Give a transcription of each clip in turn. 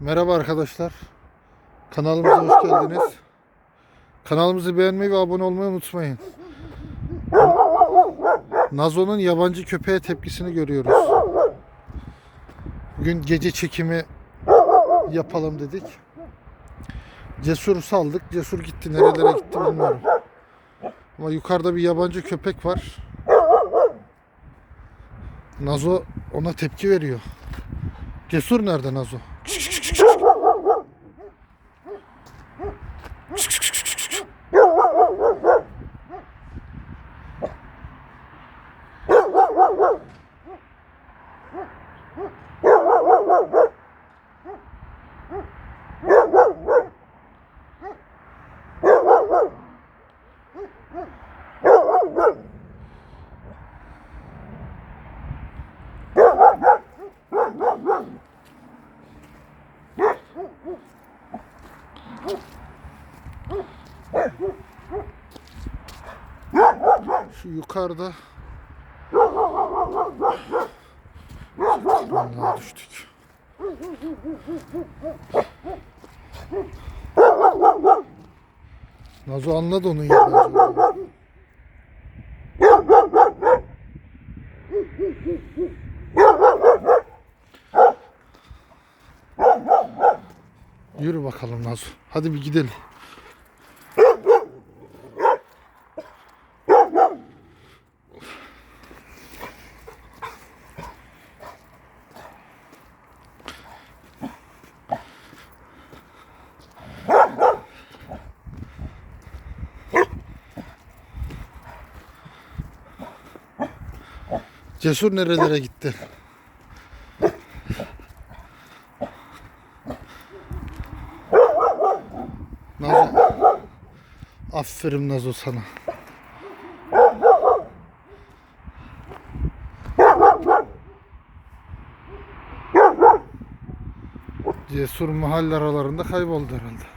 Merhaba arkadaşlar. Kanalımıza hoş geldiniz. Kanalımızı beğenmeyi ve abone olmayı unutmayın. Nazo'nun yabancı köpeğe tepkisini görüyoruz. Bugün gece çekimi yapalım dedik. Cesur saldık. Cesur gitti. Nerelere gitti bilmiyorum. Ama yukarıda bir yabancı köpek var. Nazo ona tepki veriyor. Cesur nerede Nazo? Yukarıda Vallahi düştük. Nazo anladı onun olduğunu. Yürü bakalım Nazo. Hadi bir gidelim. Cesur nerelere gitti? Nazo. Aferin Nazo sana. Cesur mahalle aralarında kayboldu herhalde.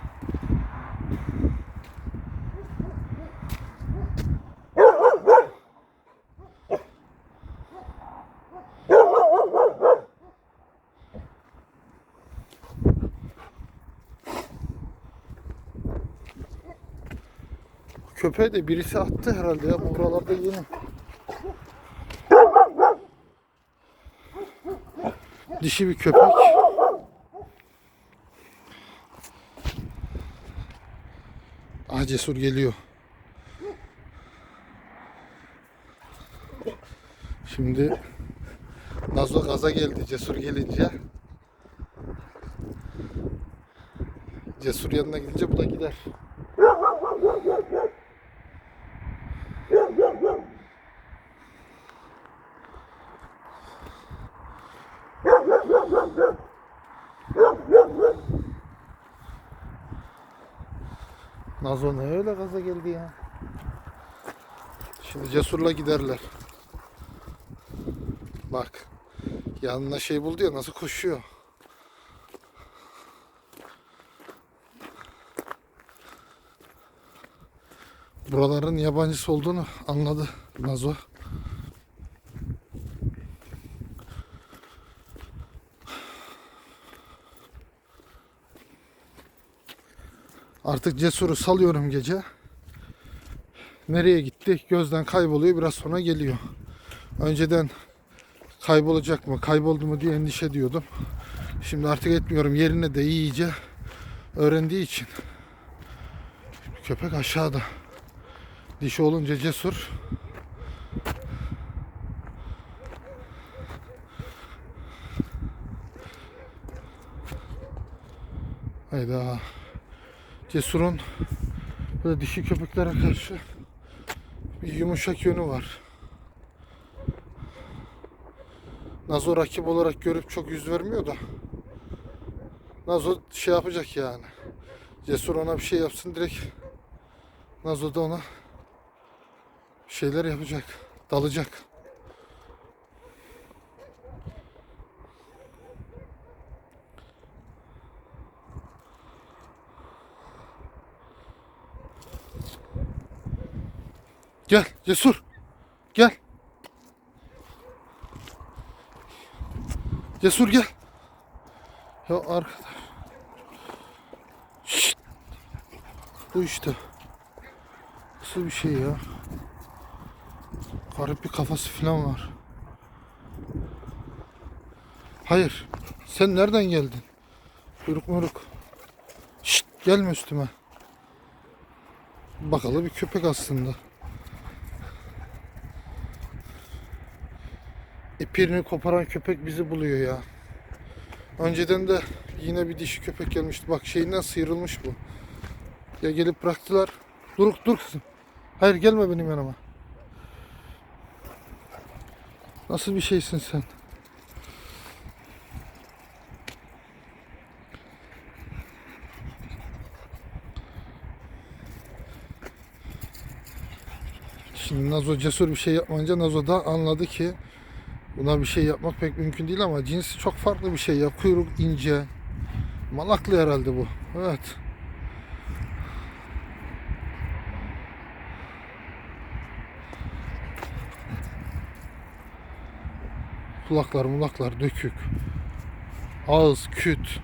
Köpeği de birisi attı herhalde ya. Bu Buralarda yeni. Dişi bir köpek. Ah cesur geliyor. Şimdi Nazo gaza geldi cesur gelince. Cesur yanına gidince bu da gider. Nazo ne öyle gaza geldi ya. Şimdi Cesur'la giderler. Bak. Yanına şey buldu ya nasıl koşuyor. Buraların yabancısı olduğunu anladı Nazo. Artık Cesur'u salıyorum gece. Nereye gitti? Gözden kayboluyor. Biraz sonra geliyor. Önceden kaybolacak mı, kayboldu mu diye endişe ediyordum. Şimdi artık etmiyorum. Yerine de iyice öğrendiği için. Köpek aşağıda. Dişi olunca cesur. Hayda. Cesur'un böyle dişi köpeklere karşı bir yumuşak yönü var. Nazo rakip olarak görüp çok yüz vermiyor da. Nazo şey yapacak yani. Cesur ona bir şey yapsın direkt Nazo da ona şeyler yapacak. Dalacak. Gel Cesur. Gel. Cesur gel. Ya arkadaş. Şşt. Bu işte. Nasıl bir şey ya? Garip bir kafası falan var. Hayır. Sen nereden geldin? Uruk muruk. Şşt gelme üstüme. Bakalı bir köpek aslında. İpirini koparan köpek bizi buluyor ya. Önceden de yine bir dişi köpek gelmişti. Bak şeyinden sıyrılmış bu. Ya gelip bıraktılar. Dur dur kızım. Hayır gelme benim yanıma. Nasıl bir şeysin sen? Şimdi Nazo cesur bir şey yapmayınca Nazo da anladı ki buna bir şey yapmak pek mümkün değil ama cinsi çok farklı bir şey ya. Kuyruk ince. Malaklı herhalde bu. Evet. Kulaklar mulaklar dökük. Ağız küt.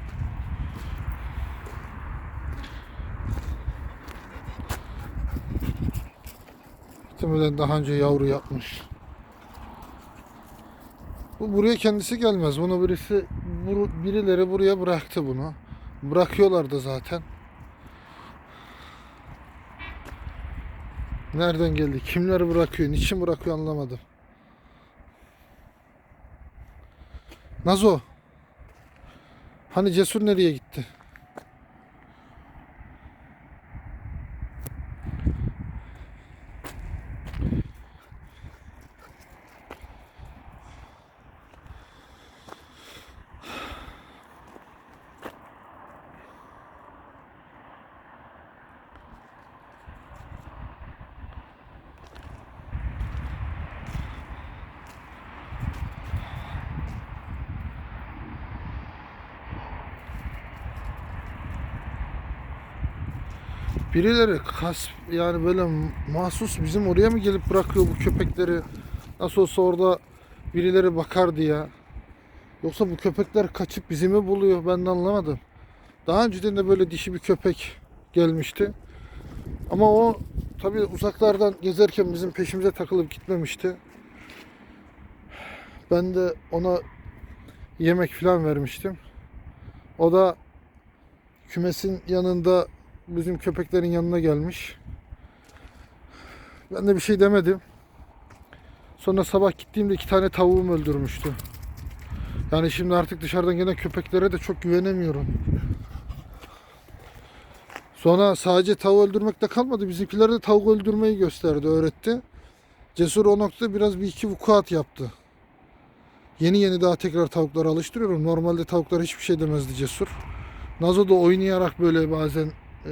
Muhtemelen daha önce yavru yapmış. Bu buraya kendisi gelmez. Bunu birisi bur- birileri buraya bıraktı bunu. Bırakıyorlar da zaten. Nereden geldi? Kimleri bırakıyor? Niçin bırakıyor anlamadım. Nazo. Hani Cesur nereye gitti? Birileri kas yani böyle mahsus bizim oraya mı gelip bırakıyor bu köpekleri? Nasıl olsa orada birileri bakar diye. Yoksa bu köpekler kaçıp bizi mi buluyor? Ben de anlamadım. Daha önceden de böyle dişi bir köpek gelmişti. Ama o tabi uzaklardan gezerken bizim peşimize takılıp gitmemişti. Ben de ona yemek falan vermiştim. O da kümesin yanında bizim köpeklerin yanına gelmiş. Ben de bir şey demedim. Sonra sabah gittiğimde iki tane tavuğum öldürmüştü. Yani şimdi artık dışarıdan gelen köpeklere de çok güvenemiyorum. Sonra sadece tavuğu öldürmekle kalmadı. Bizimkiler de tavuk öldürmeyi gösterdi, öğretti. Cesur o noktada biraz bir iki vukuat yaptı. Yeni yeni daha tekrar tavukları alıştırıyorum. Normalde tavuklar hiçbir şey demezdi Cesur. Nazo da oynayarak böyle bazen e,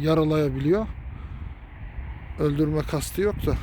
yaralayabiliyor. Öldürme kastı yok da.